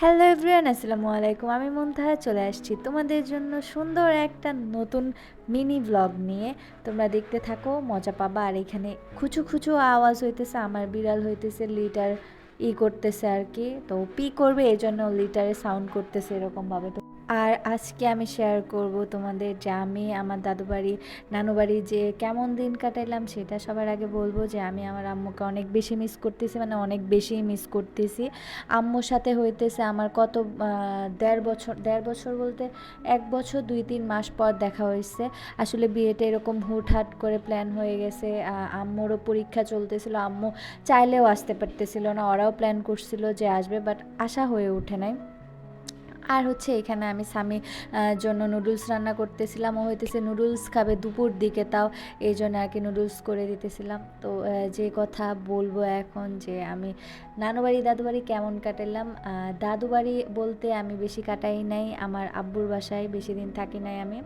Hello everyone আসসালামু আলাইকুম। আমি মুনতাহা চলে আসছি তোমাদের জন্য সুন্দর একটা নতুন মিনি ব্লগ নিয়ে। তোমরা দেখতে থাকো, মজা পাবা। আর এখানে খুচু খুচু আওয়াজ হইতেছে, আমার বিড়াল হইতেছে, লিটার ই করতেছে আর কি। তো পি করবে এই জন্য লিটারে সাউন্ড করতেছে এরকমভাবে। তো আর আজকে আমি শেয়ার করব তোমাদের যে আমি আমার দাদু বাড়ি নানু বাড়ি যে কেমন দিন কাটাইলাম সেটা সবার আগে বলব যে আমি আমার আম্মুকে অনেক বেশি মিস করতেছি মানে অনেক বেশি মিস করতেছি। আম্মুর সাথে হইতেছে আমার কত দেড় বছর দেড় বছর বলতে এক বছর দুই তিন মাস পর দেখা হয়েছে। আসলে বিয়েটা এরকম হুটহাট করে প্ল্যান হয়ে গেছে আম্মুরও পরীক্ষা চলতেছিল, আম্মু চাইলেও আসতে পারতেছিল না, ওরাও প্ল্যান করছিল যে আসবে বাট আশা হয়ে ওঠে নাই। আর হচ্ছে এখানে আমি স্বামীর জন্য নুডলস রান্না করতেছিলাম। ও হইতেছে নুডলস খাবে দুপুর দিকে, তাও এই জন্য আর কি নুডলস করে দিতেছিলাম। তো যে কথা বলব এখন যে আমি নানুবাড়ি দাদুবাড়ি দাদু কেমন কাটালাম? দাদুবাড়ি বলতে আমি বেশি কাটাই নাই, আমার আব্বুর বাসায় বেশি দিন থাকি নাই আমি।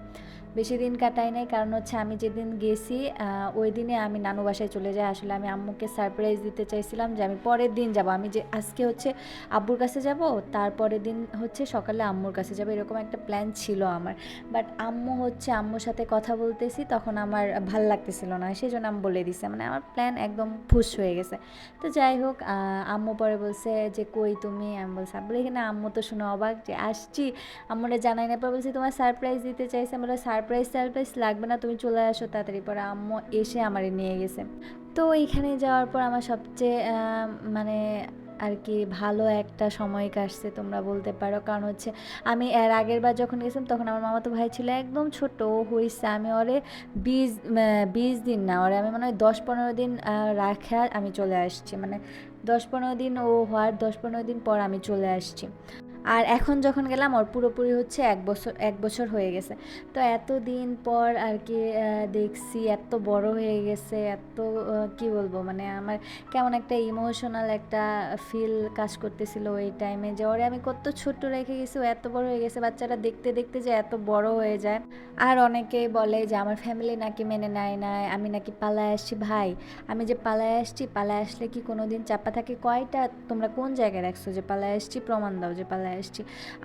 বেশি দিন কাটাই নাই। কারণ হচ্ছে আমি যেদিন গেছি ওই দিনে আমি নানু বাসায় চলে যাই। আসলে আমি আম্মুকে সারপ্রাইজ দিতে চাইছিলাম যে আমি পরের দিন যাব। আমি যে আজকে হচ্ছে আব্বুর কাছে যাব, তারপরের দিন হচ্ছে সকালে আম্মুর কাছে যাব। এরকম একটা প্ল্যান ছিল আমার। বাট আম্মু হচ্ছে আম্মুর সাথে কথা বলতেছি, তখন আমার ভালো লাগতেছিল না। সেই জন্য আমি বলে দিছি। মানে আমার প্ল্যান একদম ফুস হয়ে গেছে। তো যাই হোক আম্মু পরে বলছে যে, কই তুমি? আমি বলছি আব্বুর এখানে আম্মু তো শুনে অবাক যে, আসছি। আম্মুরা জানাই না পরে বলছি, তোমার সারপ্রাইজ দিতে চাইছি? আমরা সারপ্রাইজ সারপ্রাইজ লাগবে না, তুমি চলে আসো তাড়াতাড়ি। পরে আম্মু এসে আমারে নিয়ে গেছে। তো এখানে যাওয়ার পর আমার সবচেয়ে মানে আর কি ভালো একটা সময় কাটছে তোমরা বলতে পারো। কারণ হচ্ছে আমি এর আগের বার যখন গেছিলাম, তখন আমার মামাতো ভাই ছিল একদম ছোট হয়েছে আমি ওরে বিশ বিশ দিন না, ওরে আমি মনে দশ পনেরো দিন রাখা আমি চলে আসছি। মানে দশ পনেরো দিন ও হওয়ার দশ পনেরো দিন পর আমি চলে আসছি। আর এখন যখন গেলাম, ওর পুরোপুরি হচ্ছে এক বছর এক বছর হয়ে গেছে। তো এত দিন পর আর কি দেখছি, এত বড় হয়ে গেছে, এত কি বলব মানে আমার কেমন একটা ইমোশনাল একটা ফিল কাজ করতেছিল ওই টাইমে যে ওরে আমি কত ছোট্ট রেখে গেছি, ও এত বড় হয়ে গেছে। বাচ্চারা দেখতে দেখতে যে এত বড় হয়ে যায়। আর অনেকেই বলে যে, আমার ফ্যামিলি নাকি মেনে নেয় না, আমি নাকি পালায় আসছি, ভাই। আমি যে পালায় আসছি, পালায় আসলে কি কোনো দিন চাপা থাকে? কয়টা? তোমরা কোন জায়গায় রাখছো যে পালায় আসছি? প্রমাণ দাও যে পালায় আসছি।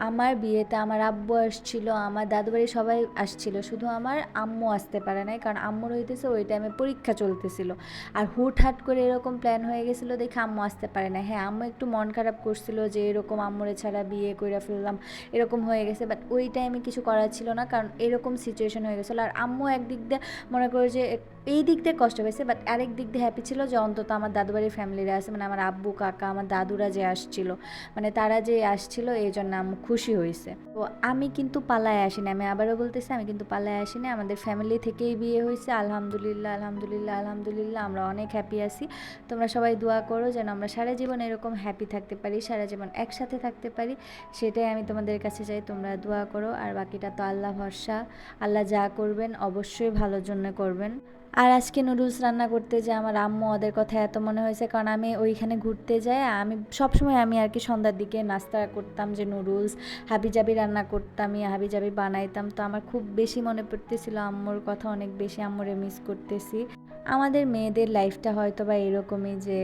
আমার বিয়েতে আমার আব্বু আসছিল, আমার দাদুবাড়ি সবাই আসছিল, শুধু আমার আম্মু আসতে পারে নাই, কারণ আম্মুর হইতেছে ওই টাইমে পরীক্ষা চলতেছিল। আর হুটহাট করে এরকম প্ল্যান হয়ে গেছিল দেখে আম্মু আসতে পারে না হ্যাঁ আম্মু একটু মন খারাপ করছিল যে এরকম আম্মুরে ছাড়া বিয়ে করে ফেললাম, এরকম হয়ে গেছে বাট ওই টাইমে কিছু করার ছিল না, কারণ এরকম সিচুয়েশন হয়ে গেছিল। আর আম্মু একদিক দিয়ে মনে করে যে এই দিক দিয়ে কষ্ট পেয়েছে বাট আরেক দিক দিয়ে হ্যাপি ছিল যে অন্তত আমার দাদুবাড়ির ফ্যামিলিরা আছে মানে আমার আব্বু, কাকা, আমার দাদুরা যে আসছিল মানে তারা যে আসছিল, এই জন্য আমি খুশি হয়েছে। তো আমি কিন্তু পালায় আসিনি, আমি আবারও বলতেছি, আমি কিন্তু পালায় আসিনি, আমাদের ফ্যামিলি থেকেই বিয়ে হয়েছে, আলহামদুলিল্লাহ আলহামদুলিল্লাহ আলহামদুলিল্লাহ, আমরা অনেক হ্যাপি আছি। তোমরা সবাই দোয়া করো যেন আমরা সারা জীবন এরকম হ্যাপি থাকতে পারি, সারা জীবন একসাথে থাকতে পারি, সেটাই আমি তোমাদের কাছে চাই, তোমরা দোয়া করো, আর বাকিটা তো আল্লাহ ভরসা, আল্লাহ যা করবেন অবশ্যই ভালোর জন্য করবেন। আর আজকে নুডলস রান্না করতে যে আমার আম্মু ওদের কথা এত মনে হয়েছে, কারণ আমি ওইখানে ঘুরতে যাই, আমি সবসময় আমি আর কি সন্ধ্যার দিকে নাস্তা করতাম যে নুডলস হাবিজাবি রান্না করতাম হাবিজাবি বানাইতাম। তো আমার খুব বেশি মনে পড়তেছিল আম্মুর কথা, অনেক বেশি আম্মুরে মিস করতেছি। আমাদের মেয়েদের লাইফটা হয়তো বা এরকমই যে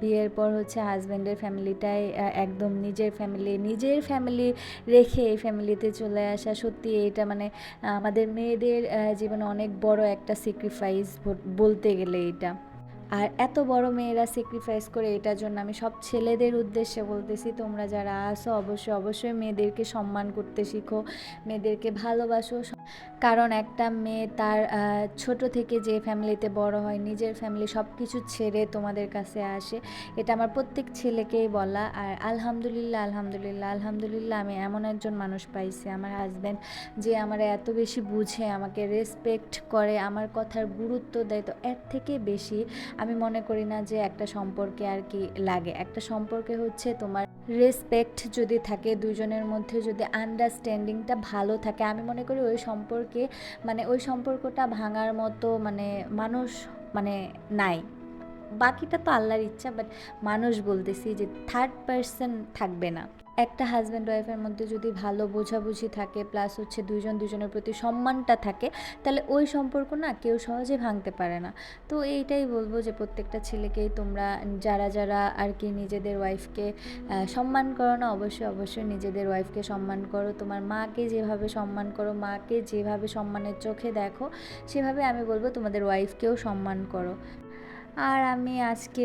বিয়ের পর হচ্ছে হাজব্যান্ডের ফ্যামিলিটাই একদম নিজের ফ্যামিলি নিজের ফ্যামিলি রেখে এই ফ্যামিলিতে চলে আসা সত্যি এটা মানে আমাদের মেয়েদের জীবনে অনেক বড় একটা স্যাক্রিফাইস বলতে গেলে এটা। আর এত বড় মেয়েরা স্যাক্রিফাইস করে এটার জন্য আমি সব ছেলেদের উদ্দেশ্যে বলতেছি, তোমরা যারা আসো অবশ্যই অবশ্যই মেয়েদেরকে সম্মান করতে শিখো, মেয়েদেরকে ভালোবাসো। কারণ একটা মেয়ে তার ছোট থেকে যে ফ্যামিলিতে বড় হয়, নিজের ফ্যামিলি সব কিছু ছেড়ে তোমাদের কাছে আসে, এটা আমার প্রত্যেক ছেলেকেই বলা। আর আলহামদুলিল্লাহ আলহামদুলিল্লাহ আলহামদুলিল্লাহ আমি এমন একজন মানুষ পাইছি, আমার হাজব্যান্ড যে আমার এত বেশি বুঝে, আমাকে রেসপেক্ট করে, আমার কথার গুরুত্ব দেয়। তো এর থেকে বেশি আমি মনে করি না যে একটা সম্পর্কে আর কি লাগে। একটা সম্পর্কে হচ্ছে তোমার রেসপেক্ট যদি থাকে দুজনের মধ্যে যদি আন্ডারস্ট্যান্ডিংটা ভালো থাকে। আমি মনে করি ওই সম্পর্কে মানে ওই সম্পর্কটা ভাঙার মতো মানে মানুষ মানে নাই। বাকিটা তো আল্লাহর ইচ্ছা বাট মানুষ বলতেছি যে থার্ড পার্সন থাকবে না। একটা হাজব্যান্ড ওয়াইফের মধ্যে যদি ভালো বোঝাবুঝি থাকে প্লাস হচ্ছে দুজন দুজনের প্রতি সম্মানটা থাকে, তাহলে ওই সম্পর্ক না কেউ সহজে ভাঙতে পারে না। তো এইটাই বলব যে প্রত্যেকটা ছেলেকেই তোমরা যারা যারা আর কি নিজেদের ওয়াইফকে সম্মান করো না, অবশ্যই অবশ্যই নিজেদের ওয়াইফকে সম্মান করো। তোমার মাকে যেভাবে সম্মান করো, মাকে যেভাবে সম্মানের চোখে দেখো, সেভাবে আমি বলব তোমাদের ওয়াইফকেও সম্মান করো। আর আমি আজকে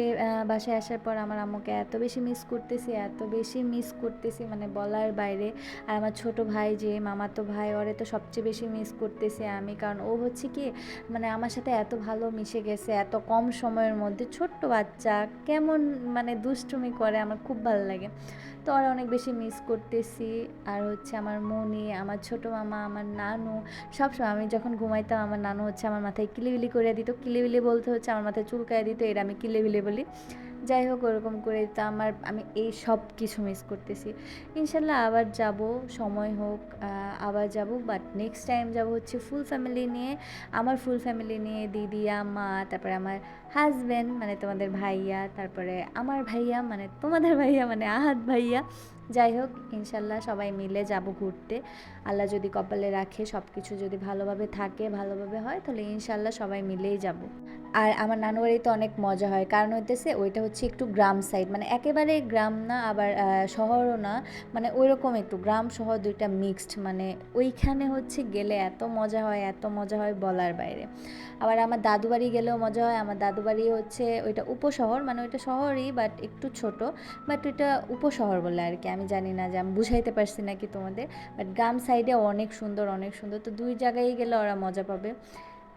বাসায় আসার পর আমার আম্মুকে এত বেশি মিস করতেছি, এত বেশি মিস করতেছি মানে বলার বাইরে। আর আমার ছোট ভাই যে মামাতো ভাই, ওরে তো সবচেয়ে বেশি মিস করতেছি আমি। কারণ ও হচ্ছে কি মানে আমার সাথে এত ভালো মিশে গেছে, এত কম সময়ের মধ্যে। ছোট্ট বাচ্চা, কেমন মানে দুষ্টুমি করে, আমার খুব ভালো লাগে। তো ওরা অনেক বেশি মিস করতেছি। আর হচ্ছে আমার মনি, আমার ছোট মামা, আমার নানু, সবসময় আমি যখন ঘুমাইতাম, আমার নানু হচ্ছে আমার মাথায় কিলিবিলি করে দিত। কিলিবিলি বলতে হচ্ছে আমার মাথায় চুলকায় দিত, এর আমি কিলিবিলি বলি যাই হোক, ওরকম করে তো আমার, আমি এই সব কিছু মিস করতেছি। ইনশাল্লাহ আবার যাব, সময় হোক আবার যাব বাট নেক্সট টাইম যাব হচ্ছে ফুল ফ্যামিলি নিয়ে। আমার ফুল ফ্যামিলি নিয়ে দিদি মা তারপরে আমার হাজব্যান্ড মানে তোমাদের ভাইয়া, তারপরে আমার ভাইয়া মানে তোমাদের ভাইয়া মানে আহাত ভাইয়া। যাই হোক, ইনশাল্লাহ সবাই মিলে যাব ঘুরতে। আল্লাহ যদি কপালে রাখে সব কিছু যদি ভালোভাবে থাকে, ভালোভাবে হয়, তাহলে ইনশাল্লাহ সবাই মিলেই যাব। আর আমার নানু তো অনেক মজা হয়। কারণ হইতেছে ওইটা হচ্ছে একটু গ্রাম সাইড মানে একেবারে গ্রাম না, আবার শহরও না মানে ওই রকম একটু গ্রাম শহর দুইটা মিক্সড মানে ওইখানে হচ্ছে গেলে এত মজা হয়, এত মজা হয় বলার বাইরে। আবার আমার দাদু বাড়ি গেলেও মজা হয়। আমার দাদু বাড়ি হচ্ছে ওইটা উপশহর মানে ওইটা শহরই বাট একটু ছোট বাট ওইটা উপশহর বলে আর কি। আমি জানি না যে আমি বুঝাইতে পারছি নাকি তোমাদের বাট গ্রাম সাইডে অনেক সুন্দর অনেক সুন্দর। তো দুই জায়গায় গেলে ওরা মজা পাবে।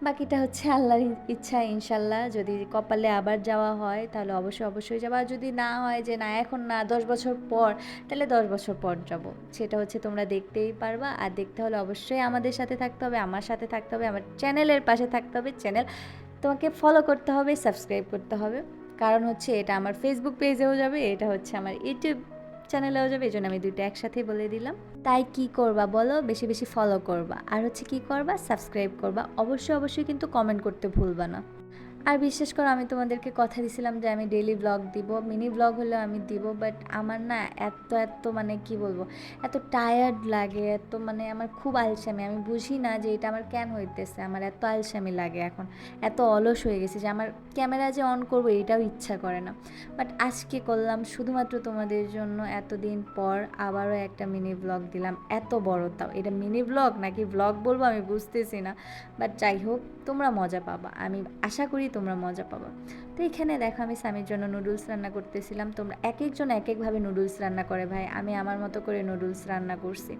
বাকিটা হচ্ছে আল্লাহর ইচ্ছা, ইনশাল্লাহ। যদি কপালে আবার যাওয়া হয়, তাহলে অবশ্যই অবশ্যই যাব। আর যদি না হয় যে না, এখন না, দশ বছর পর, তাহলে দশ বছর পর যাব। সেটা হচ্ছে তোমরা দেখতেই পারবা। আর দেখতে হলে অবশ্যই আমাদের সাথে থাকতে হবে, আমার সাথে থাকতে হবে, আমার চ্যানেলের পাশে থাকতে হবে। চ্যানেল তোমাকে ফলো করতে হবে সাবস্ক্রাইব করতে হবে। কারণ হচ্ছে এটা আমার ফেসবুক পেজেও যাবে, এটা হচ্ছে আমার ইউটিউব চ্যানেলেও যাবে, এই জন্য আমি দুইটা একসাথে বলে দিলাম। তাই কি করবা বলো? বেশি বেশি ফলো করবা। আর হচ্ছে কি করবা? সাবস্ক্রাইব করবা। অবশ্যই অবশ্যই কিন্তু কমেন্ট করতে ভুলবা না। আর বিশেষ করো, আমি তোমাদেরকে কথা দিছিলাম যে আমি ডেলি ব্লগ দিব মিনি ব্লগ হলেও আমি দিব বাট আমার না এত এত মানে কি বলব, এত টায়ার্ড লাগে, এত মানে আমার খুব আলসামি। আমি বুঝি না যে এটা আমার কেন হইতেছে, আমার এত আলসামি লাগে এখন, এত অলস হয়ে গেছে যে আমার ক্যামেরা যে অন করব এটাও ইচ্ছা করে না। বাট আজকে করলাম, শুধুমাত্র তোমাদের জন্য এতদিন পর আবারও একটা মিনি ব্লগ দিলাম, এত বড় তাও। এটা মিনি ব্লগ নাকি ব্লগ বলব আমি বুঝতেছি না বাট যাই হোক, তোমরা মজা পাবা। আমি আশা করি তোমরা মজা পাবা। তো এখানে দেখো আমি স্বামীর জন্য নুডলস রান্না করতেছিলাম। তোমরা এক একজন এক একভাবে নুডলস রান্না করে ভাই। আমি আমার মতো করে নুডলস রান্না করছি।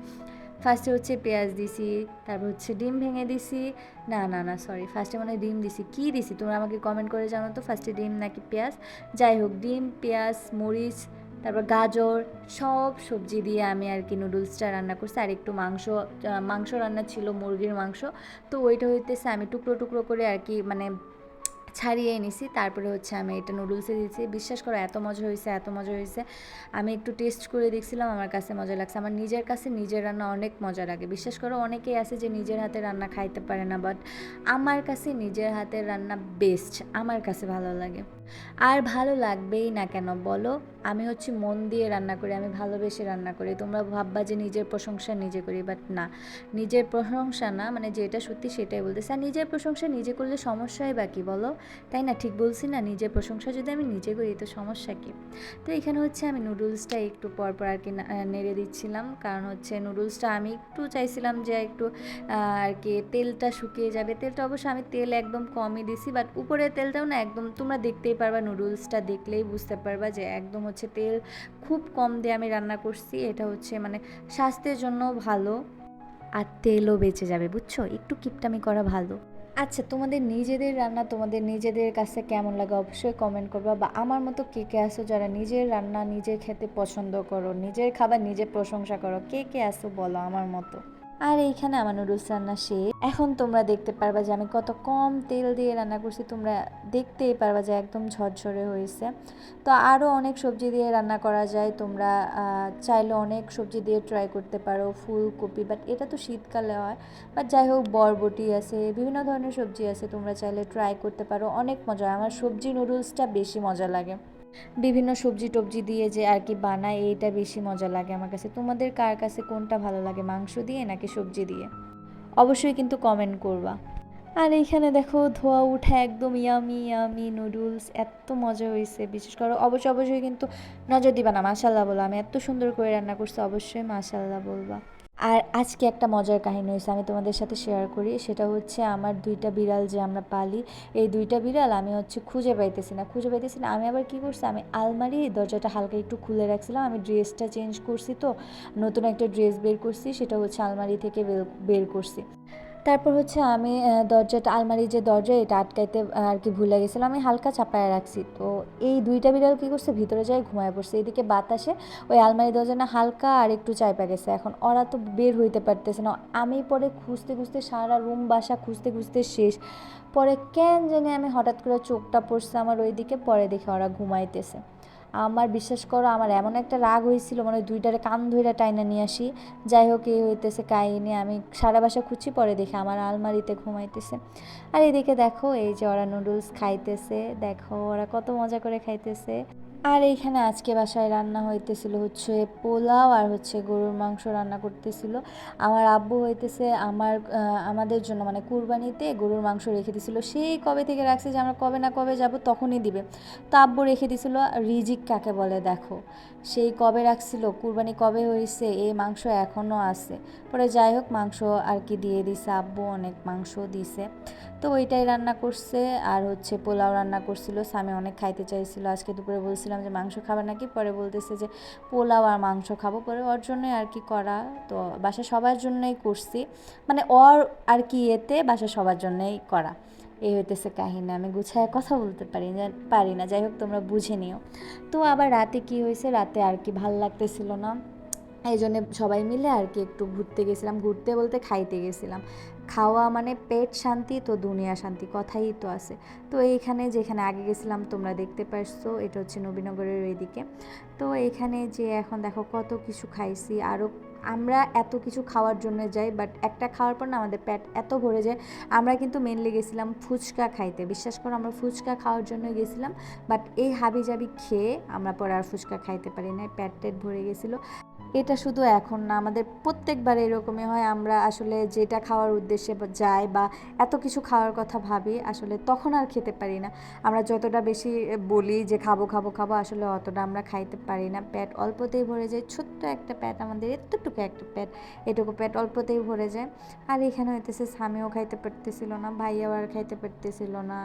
ফার্স্টে হচ্ছে পেঁয়াজ দিছি, তারপর হচ্ছে ডিম ভেঙে দিছি। না না না সরি ফার্স্টে মনে হয় ডিম দিছি। কী দিছি? তোমরা আমাকে কমেন্ট করে জানো তো। ফার্স্টে ডিম নাকি পেঁয়াজ? যাই হোক, ডিম, পেঁয়াজ, মরিচ, তারপর গাজর, সব সবজি দিয়ে আমি আর কি নুডলসটা রান্না করছি। আর একটু মাংস মাংস রান্না ছিল, মুরগির মাংস। তো ওইটা হইতেছে আমি টুকরো টুকরো করে আর কি মানে ছাড়িয়ে নিছি তারপরে হচ্ছে আমি এটা নুডলসে দিয়েছি। বিশ্বাস করো, এত মজা হয়েছে, এত মজা হয়েছে। আমি একটু টেস্ট করে দেখছিলাম, আমার কাছে মজা লাগছে। আমার নিজের কাছে নিজের রান্না অনেক মজা লাগে। বিশ্বাস করো, অনেকেই আছে যে নিজের হাতে রান্না খাইতে পারে না বাট আমার কাছে নিজের হাতের রান্না বেস্ট আমার কাছে ভালো লাগে। আর ভালো লাগবেই না কেন বলো? আমি হচ্ছে মন দিয়ে রান্না করি, আমি ভালোবেসে রান্না করি। তোমরা ভাববা যে নিজের প্রশংসা নিজে করি বাট না। নিজের প্রশংসা না মানে যেটা সত্যি সেটাই বলতেছে। আর নিজের প্রশংসা নিজে করলে সমস্যাই বাকি বলো? তাই না? ঠিক বলছি না? নিজের প্রশংসা যদি আমি নিজে করি, তো সমস্যা কী? তো এখানে হচ্ছে আমি নুডলসটা একটু পরপর আর কি নেড়ে দিচ্ছিলাম। কারণ হচ্ছে নুডলসটা আমি একটু চাইছিলাম যে একটু আর কি তেলটা শুকিয়ে যাবে। তেলটা অবশ্য আমি তেল একদম কমই দিছি বাট উপরের তেলটাও না একদম, তোমরা দেখতেই পারবা নুডলসটা দেখলেই বুঝতে পারবা যে একদম হচ্ছে তেল। খুব কম দিয়ে আমি রান্না করছি, এটা হচ্ছে মানে স্বাস্থ্যের জন্য ভালো। আর তেলও বেঁচে যাবে, বুঝছ? একটু কিপটামি করা ভালো। আচ্ছা তোমাদের নিজেদের রান্না, তোমাদের নিজেদের কাছে কেমন লাগে অবশ্যই কমেন্ট করবা। বা আমার মতো কে কে আসো যারা নিজের রান্না নিজে খেতে পছন্দ করো, নিজের খাবার নিজে প্রশংসা করো, কে কে আসো বলো আমার মতো। আর এইখানে আমার নুডলস রান্না শেষ। এখন তোমরা দেখতে পারবা যে আমি কত কম তেল দিয়ে রান্না করছি। তোমরা দেখতেই পারবা যে একদম ঝরঝরে হয়েছে। তো আরও অনেক সবজি দিয়ে রান্না করা যায়। তোমরা চাইলে অনেক সবজি দিয়ে ট্রাই করতে পারো, ফুলকপি বাট এটা তো শীতকালে হয়। বাট যাই হোক, বরবটি আছে, বিভিন্ন ধরনের সবজি আছে। তোমরা চাইলে ট্রাই করতে পারো, অনেক মজা আমার সবজি নুডলসটা বেশি মজা লাগে। বিভিন্ন সবজি টবজি দিয়ে যে আর কি বানায়, এইটা বেশি মজা লাগে আমার কাছে। তোমাদের কার কাছে কোনটা ভালো লাগে, মাংস দিয়ে নাকি সবজি দিয়ে? অবশ্যই কিন্তু কমেন্ট করবা। আর এইখানে দেখো, ধোয়া উঠা একদম ইয়ামি ইয়ামি নুডলস এত মজা হয়েছে। বিশেষ করে অবশ্যই অবশ্যই কিন্তু নজর দিবা না মাশাল্লাহ বলো। আমি এত সুন্দর করে রান্না করছি, অবশ্যই মাশাল্লাহ বলবা। আর আজকে একটা মজার কাহিনী হয়েছে, আমি তোমাদের সাথে শেয়ার করি। সেটা হচ্ছে আমার দুইটা বিড়াল যে আমরা পালি, এই দুইটা বিড়াল আমি হচ্ছে খুঁজে পাইতেছি না, খুঁজে পাইতেছি না। আমি আবার কি করছি, আমি আলমারি, দরজাটা হালকা একটু খুলে রাখছিলাম। আমি ড্রেসটা চেঞ্জ করছি তো, নতুন একটা ড্রেস বের করছি, সেটা হচ্ছে আলমারি থেকে বের- করছি। তারপর হচ্ছে আমি দরজাটা, আলমারির যে দরজা, এটা আটকাইতে আর কি ভুলে গেছিলাম। আমি হালকা চাপায় রাখছি। তো এই দুইটা বিড়াল কী করছে? ভিতরে যায় ঘুমায় পড়ছে। এদিকে বাতাসে ওই আলমারি দরজা না হালকা আর একটু চাইপা গেছে। এখন ওরা তো বের হইতে পারতেছে না। আমি পরে খুঁজতে খুঁজতে সারা রুম বাসা খুঁজতে খুঁজতে শেষ। পরে কেন জানি আমি হঠাৎ করে চোখটা পড়ছে আমার ওইদিকে। পরে দেখে ওরা ঘুমাইতেছে। আমার বিশ্বাস করো, আমার এমন একটা রাগ হয়েছিল মানে দুইটারে কান ধইরা টাইনা নিয়ে আসি। যাই হোক, এই হইতেছে কাহিনি, আমি সারা বাসা খুঁচি পরে দেখে, আমার আলমারিতে ঘুমাইতেছে। আর এদিকে দেখো, এই যে ওরা নুডলস খাইতেছে, দেখো ওরা কত মজা করে খাইতেছে। আর এইখানে আজকে বাসায় রান্না হইতেছিল হচ্ছে পোলাও আর হচ্ছে গরুর মাংস রান্না করতেছিল। আমার আব্বু হইতেছে আমার আমাদের জন্য মানে কুরবানিতে গরুর মাংস রেখে দিছিল। সেই কবে থেকে রাখছে যে আমরা কবে না কবে যাব তখনই দিবে। তো আব্বু রেখে দিছিল রিজিক কাকে বলে দেখো। সেই কবে রাখছিল, কুরবানি কবে হয়েছে এই মাংস এখনও আছে। পরে যাই হোক, মাংস আর কি দিয়ে দিছে, আব্বু অনেক মাংস দিছে। তো ওইটাই রান্না করছে আর হচ্ছে পোলাও রান্না করছিল। স্বামী অনেক খাইতে চাইছিল। আজকে দুপুরে বলছিলাম যে মাংস খাবে নাকি? পরে বলতেছে যে পোলাও আর মাংস খাব। পরে ওর জন্যই আর কি করা। তো বাসা সবার জন্যই করছি। মানে ওর আর কি এতে বাসা সবার জন্যই করা। এই হইতেছে কাহিনী। আমি গুছায় কথা বলতে পারি না পারি না। যাই হোক, তোমরা বুঝে নিও। তো আবার রাতে কি হয়েছে রাতে আর কি ভালো লাগতেছিল না। এই জন্যে সবাই মিলে আর কি একটু ঘুরতে গেছিলাম, ঘুরতে বলতে খাইতে গেছিলাম। খাওয়া মানে পেট শান্তি তো দুনিয়া শান্তি, কথাই তো আছে। তো এইখানে যেখানে আগে গেছিলাম তোমরা দেখতে পারছ, এটা হচ্ছে নবীনগরের ওইদিকে তো এখানে যে এখন দেখো কত কিছু খাইছি আরও আমরা এত কিছু খাওয়ার জন্য যাই বাট একটা খাওয়ার পর না আমাদের পেট এত ভরে যায়। আমরা কিন্তু মেনলি গেছিলাম ফুচকা খাইতে, বিশ্বাস করো আমরা ফুচকা খাওয়ার জন্য গেছিলাম বাট এই হাবি জাবি খেয়ে আমরা পরে আর ফুচকা খাইতে পারি না পেট টেট ভরে গেছিল। এটা শুধু এখন না, আমাদের প্রত্যেকবার এরকমই হয়। আমরা আসলে যেটা খাওয়ার উদ্দেশ্যে যাই বা এত কিছু খাওয়ার কথা ভাবি, আসলে তখন আর খেতে পারি না। আমরা যতটা বেশি বলি যে খাব খাব খাব, আসলে অতটা আমরা খাইতে পারি না। পেট অল্পতেই ভরে যায়। ছোট্ট একটা পেট, আমাদের এতটুকু একটা পেট, এটুকু পেট অল্পতেই ভরে যায়। আর এখানে হইতেছে স্বামীও খাইতে পারতেছিল না, ভাইয়াও আর খাইতে পারতেছিল না।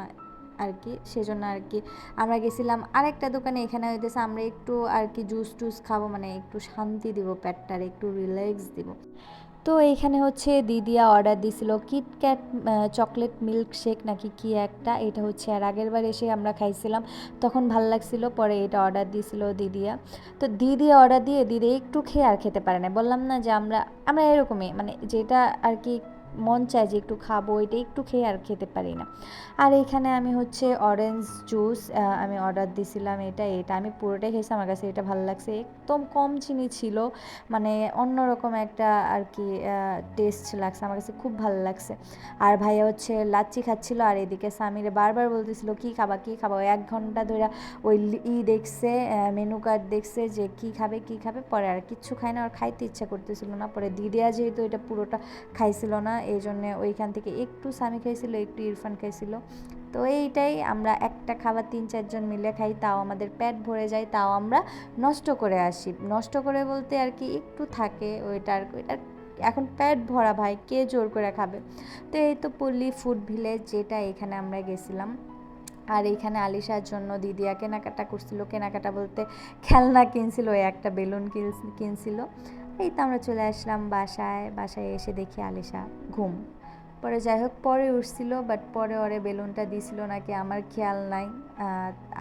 আর কি সেজন্য আর কি আমরা গেছিলাম আরেকটা দোকানে, এখানে হইতেছে আমরা একটু আর কি জুস টুস খাব মানে একটু শান্তি দিব পেটটার, একটু রিল্যাক্স দিব। তো এইখানে হচ্ছে দিদিয়া অর্ডার দিছিল কিটক্যাট চকলেট মিল্ক শেক নাকি কি একটা, এটা হচ্ছে আর আগের বার এসে আমরা খাইছিলাম। তখন ভালো লাগছিল, পরে এটা অর্ডার দিয়েছিল দিদিয়া। তো দিদি অর্ডার দিয়ে দিদি একটু খেয়ে আর খেতে পারে না বললাম না যে আমরা আমরা এরকমই মানে যেটা আর কি মন চায় যে একটু খাব, এটা একটু খেয়ে আর খেতে পারি না। আর এখানে আমি হচ্ছে অরেঞ্জ জুস আমি অর্ডার দিছিলাম এটা এটা। আমি পুরোটাই খেয়েছি, আমার কাছে এটা ভালো লাগছে। একদম কম চিনি ছিল মানে অন্যরকম একটা আর কি টেস্ট লাগছে, আমার কাছে খুব ভালো লাগছে। আর ভাইয়া হচ্ছে লাচ্ছি খাচ্ছিল, আর এদিকে স্বামীরে বারবার বলতেছিল, কি খাবা কি খাবা? এক ঘণ্টা ধরে ওই ই দেখছে মেনু কার্ড দেখছে যে কি খাবে কি খাবে, পরে আর কিচ্ছু খায় না আর খাইতে ইচ্ছা করতেছিল না। পরে দিদিয়া যেহেতু এটা পুরোটা খাইছিল না এই জন্যে ওইখান থেকে একটু স্বামী খাইছিল, একটু ইরফান খাইছিল। তো এইটাই আমরা একটা খাবার তিন চারজন মিলে খাই, তাও আমাদের পেট ভরে যায়, তাও আমরা নষ্ট করে আসি। নষ্ট করে বলতে আর কি একটু থাকে ওইটার ওইটার এখন পেট ভরা ভাই, কে জোর করে খাবে? তো এই তো পল্লী ফুড ভিলেজ যেটা, এখানে আমরা গেছিলাম। আর এইখানে আলিশার জন্য দিদিয়া কেনাকাটা করছিল। কেনাকাটা বলতে খেলনা কিনছিল একটা বেলুন কিনছিল। এই তো আমরা চলে আসলাম বাসায়। বাসায় এসে দেখি আলিশা ঘুম। পরে যাই হোক, পরে উঠছিল বাট পরে ওরে বেলুনটা দিছিল নাকি আমার খেয়াল নাই।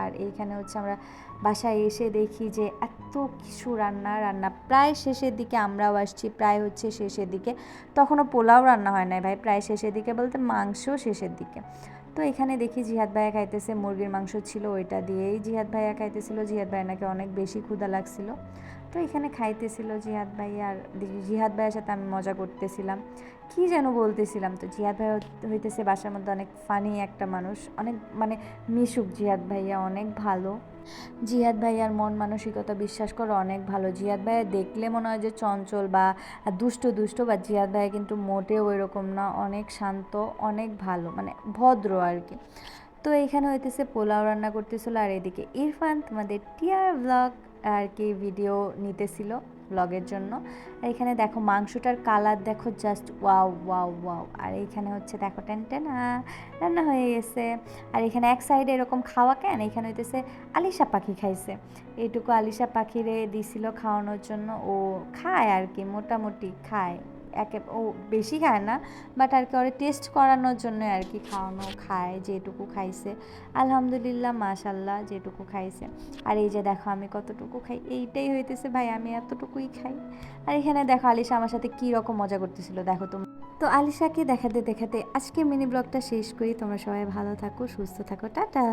আর এইখানে হচ্ছে আমরা বাসায় এসে দেখি যে এত কিছু রান্না রান্না প্রায় শেষের দিকে আমরাও আসছি, প্রায় হচ্ছে শেষের দিকে। তখনও পোলাও রান্না হয় নাই ভাই, প্রায় শেষের দিকে বলতে মাংস শেষের দিকে। তো এখানে দেখি জিহাদ ভাইয়া খাইতেছে, মুরগির মাংস ছিল ওইটা দিয়েই জিহাদ ভাইয়া খাইতেছিল। জিহাদ ভাইয়া নাকি অনেক বেশি ক্ষুধা লাগছিল। তো এখানে খাইতেছিল জিহাদ ভাইয়া আর জিহাদ ভাইয়ের সাথে আমি মজা করতেছিলাম। কি যেন বলতেছিলাম তো, জিহাদ ভাই হইতেছে বাসার মধ্যে অনেক ফানি একটা মানুষ। অনেক মানে মিশুক জিহাদ ভাইয়া, অনেক ভালো। জিহাদ ভাইয়ার মন মানসিকতা বিশ্বাস করো অনেক ভালো। জিহাদ ভাইয়া দেখলে মনে হয় যে চঞ্চল বা দুষ্ট দুষ্ট বা জিহাদ ভাইয়া কিন্তু মোটেও এরকম না। অনেক শান্ত, অনেক ভালো মানে ভদ্র আর কি। তো এইখানে হইতেছে পোলাও রান্না করতেছিল আর এদিকে ইরফান, তোমাদের টিয়ার ব্লগ আর কি ভিডিও নিতেছিল ব্লগের জন্য। এখানে দেখো মাংসটার কালার দেখো জাস্ট ওয়াও ওয়াও ওয়াও আর এইখানে হচ্ছে দেখো টেন টেন রান্না হয়ে গেছে। আর এখানে এক সাইডে এরকম খাওয়া কেন এখানে হইতেছে আলিশা পাখি খাইছে। এইটুকু আলিশা পাখিরে দিছিল খাওয়ানোর জন্য। ও খায় আর কি, মোটামুটি খায়। একে, ও বেশি খায় না বাট আর কি ওরে টেস্ট করানোর জন্য আর কি খাওয়ানো খায়, যেটুকু খাইছে। আলহামদুলিল্লাহ মাশাল্লাহ যেটুকু খাইছে। আর এই যে দেখো আমি কতটুকু খাই, এইটাই হইতেছে ভাই, আমি এতটুকুই খাই। আর এখানে দেখো আলিশা আমার সাথে কী রকম মজা করতেছিল, দেখো তুমি, তো আলিশাকে দেখাতে দেখাতে আজকে মিনি ব্লগটা শেষ করি, তোমরা সবাই ভালো থাকো, সুস্থ থাকো, টাটা!